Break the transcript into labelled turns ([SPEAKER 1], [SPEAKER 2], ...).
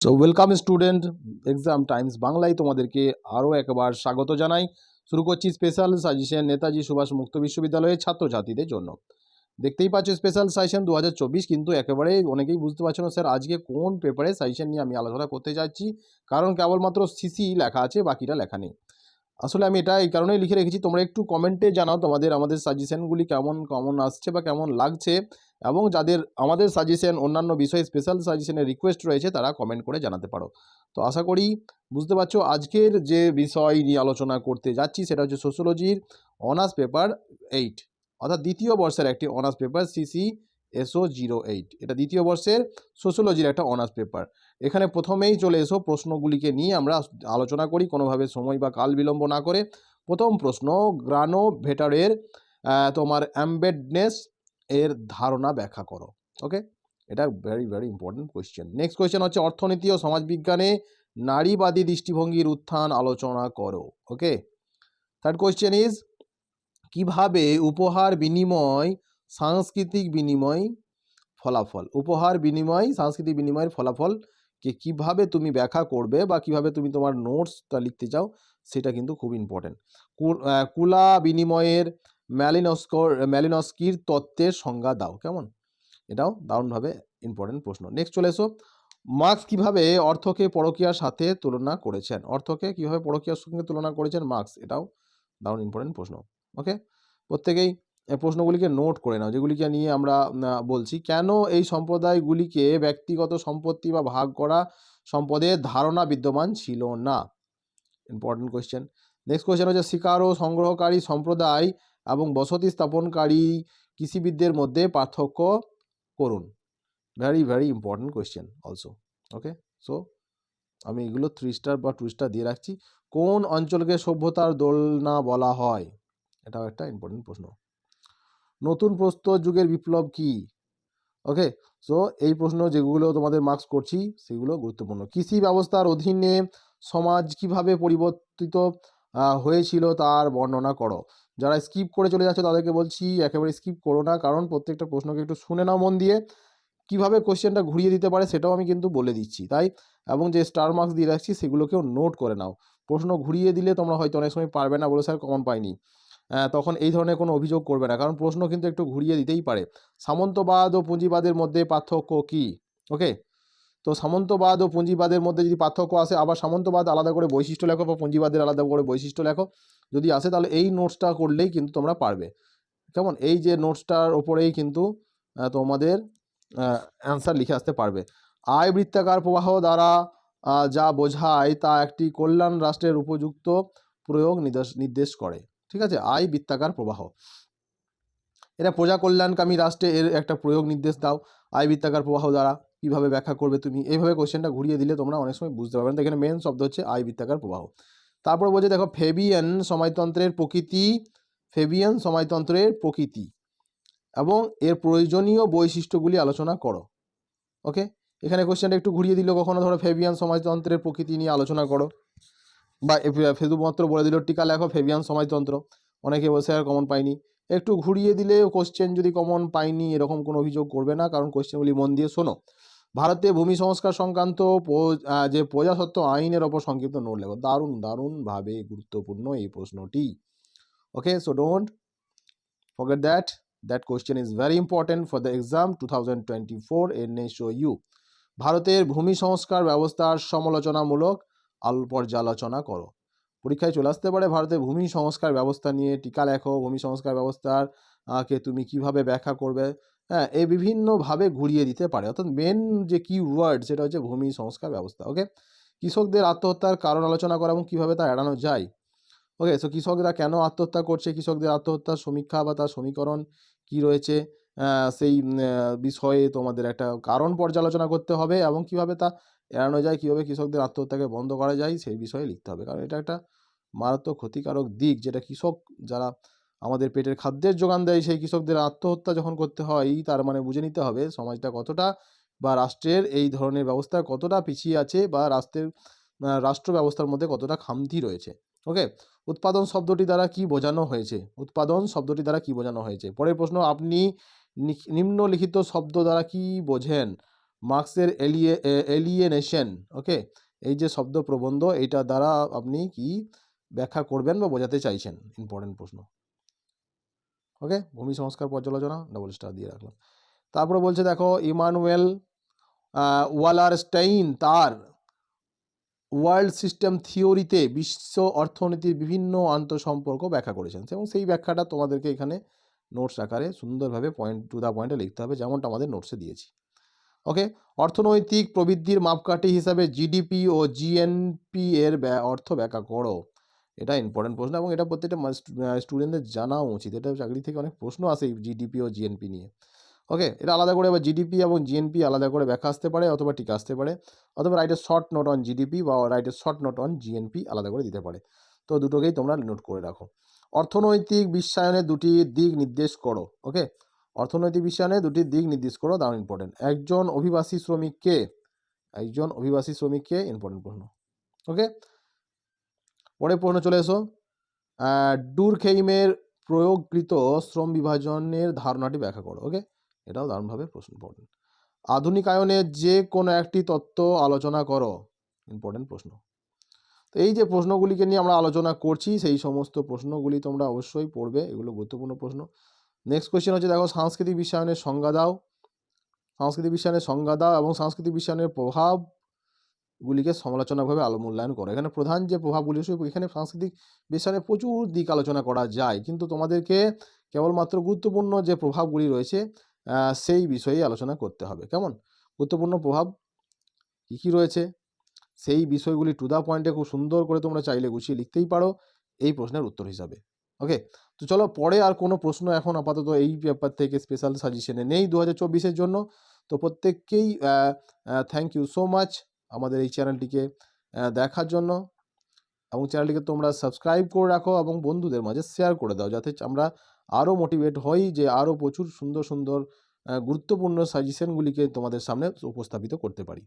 [SPEAKER 1] So welcome student exam times বাংলায় তোমাদেরকে আরও একবার স্বাগত জানাই। শুরু করছি স্পেশাল সাজেশন নেতাজি সুভাষ মুক্ত বিশ্ববিদ্যালয়ের ছাত্রছাত্রীদের জন্য। দেখতেই পাচ্ছ স্পেশাল সাজেশন দু হাজার চব্বিশ, কিন্তু একেবারে অনেকেই বুঝতে পারছ না স্যার আজকে কোন পেপারে সাজেশন নিয়ে আমি আলোচনা করতে যাচ্ছি। কারণ কেবলমাত্র সিসি লেখা আছে, বাকিটা লেখা নেই। আসলে আমি এটা এই কারণেই লিখে রেখেছি, তোমরা একটু কমেন্টে জানাও তোমাদের আমাদের সাজেশনগুলি কেমন কেমন আসছে বা কেমন লাগছে। এবং যাদের আমাদের সাজেশন অন্যান্য বিষয়ে স্পেশাল সাজেশনের রিকোয়েস্ট রয়েছে, তারা কমেন্ট করে জানাতে পারো। তো আশা করি বুঝতে পারছ, আজকের যে বিষয় নিয়ে আলোচনা করতে যাচ্ছি সেটা হচ্ছে সোশ্যোলজির অনার্স পেপার এইট অর্থাৎ দ্বিতীয় বর্ষের একটি honours paper CC SO zero eight এটা দ্বিতীয় বর্ষের সোশ্যোলজির একটা অনার্স পেপার এখানে প্রথমেই চলে এসো প্রশ্নগুলিকে নিয়ে আমরা আলোচনা করি, কোনোভাবে সময় বা কাল বিলম্ব না করে। প্রথম প্রশ্ন, গ্রানো ভেটারের তোমার অ্যাম্বেডনেস এর ধারণা ব্যাখ্যা করো ওকে এটা very very important question next question হচ্ছে অর্থনীতি ও সমাজবিজ্ঞানে নারীবাদী দৃষ্টিভঙ্গির উত্থান আলোচনা করো ওকে থার্ড কোয়েশ্চেন ইজ কীভাবে উপহার বিনিময়, সাংস্কৃতিক বিনিময় ফলাফল? উপহার বিনিময়, সাংস্কৃতিক বিনিময়ের ফলাফল ফলাফলকে কীভাবে তুমি ব্যাখ্যা করবে বা কীভাবে তুমি তোমার নোটসটা লিখতে চাও, সেটা কিন্তু খুব ইম্পর্টেন্ট কুলা বিনিময়ের ম্যালিনস্কর ম্যালিনস্কির তত্ত্বের সংজ্ঞা দাও। কেমন? এটাও দারুণভাবে ইম্পর্টেন্ট প্রশ্ন। নেক্সট চলে এসো। মার্কস কীভাবে অর্থকে পরকীয়ার সাথে তুলনা করেছেন? অর্থকে কীভাবে পরকীয়ার সঙ্গে তুলনা করেছেন মার্কস এটাও দারুণ ইম্পর্টেন্ট প্রশ্ন। ওকে প্রত্যেকেই প্রশ্নগুলিকে নোট করে নাও, যেগুলিকে নিয়ে আমরা বলছি। কেন এই সম্প্রদায়গুলিকে ব্যক্তিগত সম্পত্তি বা ভাগ করা সম্পদের ধারণা বিদ্যমান ছিল না? ইম্পর্টেন্ট কোয়েশ্চেন নেক্সট কোয়েশ্চেন হচ্ছে শিকার ও সংগ্রহকারী সম্প্রদায় এবং বসতি স্থাপনকারী কৃষিবিদদের মধ্যে পার্থক্য করুন। Very very important question also okay so আমি এগুলো থ্রি স্টার বা টু স্টার দিয়ে রাখছি। কোন অঞ্চলকে সভ্যতার দোলনা বলা হয়? এটাও একটা ইম্পর্টেন্ট প্রশ্ন। নতুন প্রস্তর যুগের বিপ্লব কি? ওকে সো এই প্রশ্ন যেগুলো তোমাদের মার্কস করছি, সেগুলো গুরুত্বপূর্ণ। কৃষি ব্যবস্থার অধীনে সমাজ কীভাবে পরিবর্তিত হয়েছিল তার বর্ণনা করো। যারা স্কিপ করে চলে যাচ্ছে তাদেরকে বলছি একেবারে স্কিপ করো না। কারণ প্রত্যেকটা প্রশ্নকে একটু শুনে নাও মন দিয়ে। কীভাবে কোশ্চেনটা ঘুরিয়ে দিতে পারে সেটাও আমি কিন্তু বলে দিচ্ছি, তাই? এবং যে স্টার মার্কস দিয়ে রাখছি সেগুলোকেও নোট করে নাও। প্রশ্ন ঘুরিয়ে দিলে তোমরা হয়তো অনেক সময় পারবে না বলে স্যার কমন পাইনি তখন এই ধরনের কোনো অভিযোগ করবে না। কারণ প্রশ্ন কিন্তু একটু ঘুরিয়ে দিতেই পারে। সামন্তবাদ ও পুঁজিবাদের মধ্যে পার্থক্য কি? ওকে তো সামন্তবাদ ও পুঁজিবাদের মধ্যে যদি পার্থক্য আসে, আবার সামন্তবাদ আলাদা করে বৈশিষ্ট্য লেখো বা পুঁজিবাদের আলাদা করে বৈশিষ্ট্য লেখো। যদি আসে তাহলে এই নোটসটা করলেই কিন্তু তোমরা পারবে। কেমন? এই যে নোটসটার ওপরেই কিন্তু তোমাদের অ্যান্সার লিখে আসতে পারবে। আয় বৃত্তাকার প্রবাহ দ্বারা যা বোঝায় তা একটি কল্যাণ রাষ্ট্রের উপযুক্ত প্রয়োগ নির্দেশ নির্দেশ করে। ঠিক আছে? আয় বৃত্তাকার প্রবাহ। এটা প্রজা কল্যাণকামী রাষ্ট্রে এর একটা প্রয়োগ নির্দেশ দাও। আয় বৃত্তাকার প্রবাহ দ্বারা। কীভাবে ব্যাখ্যা করবে তুমি? এইভাবে কোশ্চেনটা ঘুরিয়ে দিলে তোমরা অনেক সময় বুঝতে পারবে। না এখানে মেন শব্দ হচ্ছে আয় বৃত্তাকার প্রবাহ। তারপর বলছে, দেখো ফেবিয়ান সময়তন্ত্রের প্রকৃতি ফেবিয়ান সময়তন্ত্রের প্রকৃতি এবং এর প্রয়োজনীয় বৈশিষ্ট্যগুলি আলোচনা করো। ওকে এখানে কোশ্চেনটা একটু ঘুরিয়ে দিল কখনো, ধরো ফেবিয়ান সমাজতন্ত্রের প্রকৃতি নিয়ে আলোচনা করো। বা শুধুমাত্র বলে দিল টিকা লেখো ফেবিয়ান সমাজতন্ত্র অনেকে বসে আর কমন পায়নি একটু ঘুরিয়ে দিলে কোশ্চেন যদি কমন পাইনি, এরকম কোনো অভিযোগ করবে না। কারণ কোশ্চেনগুলি মন দিয়ে শোনো। ভারতে ভূমি সংস্কার সংক্রান্ত যে প্রজাসত্ব আইনের ওপর সংক্ষিপ্ত নোট লেখো। দারুণ, দারুণভাবে গুরুত্বপূর্ণ এই প্রশ্নটি। Okay so don't okay that that forget that. That question is very important for the exam 2024 you ভারতের ভূমি সংস্কার ব্যবস্থার সমালোচনামূলক আল পর্যালোচনা করো। পরীক্ষায় চলে আসতে পারে। ভারতের ভূমি সংস্কার ব্যবস্থা নিয়ে টিকা লেখো। ভূমি সংস্কার ব্যবস্থার কে তুমি কীভাবে ব্যাখ্যা করবে? হ্যাঁ এই বিভিন্নভাবে ঘুরিয়ে দিতে পারে। অর্থাৎ মেন যে কি ওয়ার্ড সেটা হচ্ছে ভূমি সংস্কার ব্যবস্থা ওকে কৃষকদের আত্মহত্যার কারণ আলোচনা করা এবং কীভাবে তা এড়ানো যায় ওকে সো কৃষকরা কেন আত্মহত্যা করছে? কৃষকদের আত্মহত্যার সমীক্ষা বা তার সমীকরণ কি রয়েছে? সেই বিষয়ে তোমাদের একটা কারণ পর্যালোচনা করতে হবে এবং কীভাবে তা এড়ানো যায়, কীভাবে কৃষকদের আত্মহত্যাকে বন্ধ করা যায়, সেই বিষয়ে লিখতে হবে। কারণ এটা একটা মারাত্মক ক্ষতিকারক দিক, যেটা কৃষক যারা আমাদের পেটের খাদ্যের যোগান দেয়, সেই কৃষকদের আত্মহত্যা যখন করতে হয়, তার মানে বুঝে নিতে হবে সমাজটা কতটা বা রাষ্ট্রের এই ধরনের ব্যবস্থা কতটা পিছিয়ে আছে বা রাষ্ট্রের রাষ্ট্র ব্যবস্থার মধ্যে কতটা খামতি রয়েছে। ওকে? উৎপাদন শব্দটি দ্বারা কি বোঝানো হয়েছে? উৎপাদন শব্দটি দ্বারা কি বোঝানো হয়েছে? পরের প্রশ্ন, আপনি নিম্নলিখিত শব্দ দ্বারা কি বোঝেন? মার্কসের এলিয়ে এলিয়েনেশন ওকে এই যে শব্দ প্রবন্ধ, এইটা দ্বারা আপনি কি ব্যাখ্যা করবেন বা বোঝাতে চাইছেন? ইম্পর্টেন্ট প্রশ্ন। ওকে ভূমি সংস্কার পর্যালোচনা ডবল স্টার দিয়ে রাখলাম। তারপরে বলছে দেখো, ইমানুয়েল ওয়ালারস্টাইন তার ওয়ার্ল্ড সিস্টেম থিওরিতে বিশ্ব অর্থনীতির বিভিন্ন আন্তঃসম্পর্ক ব্যাখ্যা করেছেন। এবং সেই ব্যাখ্যাটা তোমাদেরকে এখানে নোটস আকারে সুন্দরভাবে পয়েন্ট টু দ্য পয়েন্টে লিখতে হবে, যেমনটা আমাদের নোটসে দিয়েছি। ওকে অর্থনৈতিক প্রবৃদ্ধির মাপকাঠি হিসাবে জিডিপি ও জিএনপি এর অর্থ ব্যাখ্যা করো। এটা ইম্পর্টেন্ট প্রশ্ন এবং এটা প্রত্যেকটা স্টুডেন্টদের জানা উচিত। এটা চাকরি থেকে অনেক প্রশ্ন আসে জিডিপি ও জিএনপি নিয়ে। ওকে এটা আলাদা করে আবার জিডিপি এবং জিএনপি আলাদা করে ব্যাখ্যা আসতে পারে অথবা টিকা আসতে পারে। অথবা রাইটের শর্ট নোট অন জিডিপি বা রাইটের শর্ট নোট অন জিএনপি আলাদা করে দিতে পারে। তো দুটোকেই তোমরা নোট করে রাখো। অর্থনৈতিক বিশ্বায়নের দুটি দিক নির্দেশ করো। ওকে অর্থনৈতিক বিশ্বায়নের দুটি দিক নির্দেশ করো, দারুণ ইম্পর্টেন্ট একজন অভিবাসী শ্রমিককে, একজন অভিবাসী শ্রমিককে ইম্পর্টেন্ট প্রশ্ন ওকে পরের প্রশ্ন চলে এসো। ডুরখেইমের প্রয়োগকৃত শ্রম বিভাজনের ধারণাটি ব্যাখ্যা করো ওকে এটাও দারুণভাবে প্রশ্ন ইম্পর্টেন্ট আধুনিকায়নের যে কোনো একটি তত্ত্ব আলোচনা করো ইম্পর্টেন্ট প্রশ্ন। তো এই যে প্রশ্নগুলিকে নিয়ে আমরা আলোচনা করছি, সেই সমস্ত প্রশ্নগুলি তোমরা অবশ্যই পড়বে, এগুলো গুরুত্বপূর্ণ প্রশ্ন। নেক্সট কোয়েশ্চেন হচ্ছে, দেখো সাংস্কৃতিক বিশ্বায়নের সংজ্ঞা দাও। সাংস্কৃতিক বিশ্বায়নের সংজ্ঞা দাও এবং সাংস্কৃতিক বিশ্বায়নের প্রভাবগুলিকে সমালোচনাভাবে আলো মূল্যায়ন করো। এখানে প্রধান যে প্রভাবগুলি এখানে সাংস্কৃতিক বিশ্বায়নের প্রচুর দিক আলোচনা করা যায়। কিন্তু তোমাদেরকে কেবলমাত্র গুরুত্বপূর্ণ যে প্রভাবগুলি রয়েছে সেই বিষয়ে আলোচনা করতে হবে। কেমন? গুরুত্বপূর্ণ প্রভাব কী কী রয়েছে? সেই বিষয়গুলি টু দা পয়েন্টে খুব সুন্দর করে তোমরা চাইলে গুছিয়ে লিখতেই পারো। এই প্রশ্নের উত্তর হিসাবে। ওকে তো চলো পরে আর কোনো প্রশ্ন এখন আপাতত এই ব্যাপার থেকে স্পেশাল সাজেশনে নেই দু হাজার জন্য। তো প্রত্যেককেই থ্যাংক ইউ সো মাচ আমাদের এই চ্যানেলটিকে দেখার জন্য। এবং চ্যানেলটিকে তোমরা সাবস্ক্রাইব করে রাখো এবং বন্ধুদের মাঝে শেয়ার করে দাও যাতে আমরা আরও মোটিভেট হই যে আরও প্রচুর সুন্দর সুন্দর গুরুত্বপূর্ণ সাজেশনগুলিকে তোমাদের সামনে উপস্থাপিত করতে পারি।